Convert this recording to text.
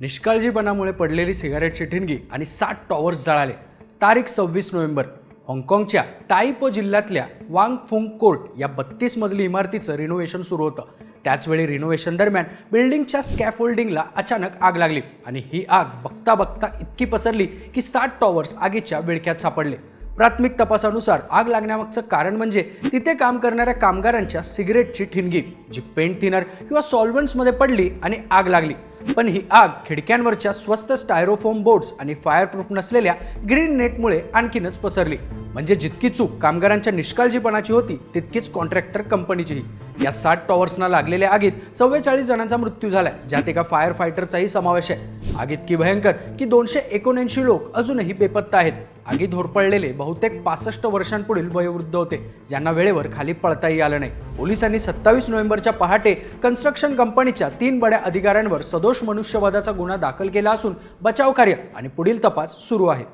निष्काळजीपणामुळे पडलेली सिगारेटची ठिणगी आणि सात टॉवर्स जळाले. तारीख सव्वीस नोव्हेंबर. हाँगकाँगच्या ताईपो जिल्ह्यातल्या वांग फुंग कोर्ट या बत्तीस मजली इमारतीचं रिनोव्हेशन सुरू होतं. त्याचवेळी रिनोव्हेशन दरम्यान बिल्डिंगच्या स्कॅफोल्डिंगला अचानक आग लागली आणि ही आग बघता बघता इतकी पसरली की सात टॉवर्स आगीच्या विळख्यात सापडले. प्राथमिक तपासानुसार आग लागण्यामागचं कारण म्हणजे तिथे काम करणाऱ्या कामगारांच्या सिगरेटची ठिणगी जी पेंट थिनर किंवा सॉल्व्हंट्समध्ये पडली आणि आग लागली. पण ही आग खिडक्यांवरच्या स्वस्त स्टायरोफोम बोर्ड्स आणि फायरप्रूफ नसलेल्या ग्रीन नेटमुळे आणखीनच पसरली. म्हणजे जितकी चूक कामगारांच्या निष्काळजीपणाची होती तितकीच कॉन्ट्रॅक्टर कंपनीचीही. या साठ टॉवर्सना लागलेल्या आगीत चव्वेचाळीस जणांचा मृत्यू झालाय ज्यात एका फायर फायटरचाही समावेश आहे. आग इतकी भयंकर की दोनशे एकोणऐंशी लोक अजूनही बेपत्ता आहेत. आगीत होरपळलेले बहुतेक पासष्ट वर्षांपुढील वयोवृद्ध होते ज्यांना वेळेवर खाली पळताही आलं नाही. पोलिसांनी सत्तावीस नोव्हेंबरच्या पहाटे कन्स्ट्रक्शन कंपनीच्या तीन बड्या अधिकाऱ्यांवर सदोष मनुष्यवादाचा गुन्हा दाखल केला असून बचाव कार्य आणि पुढील तपास सुरू आहे.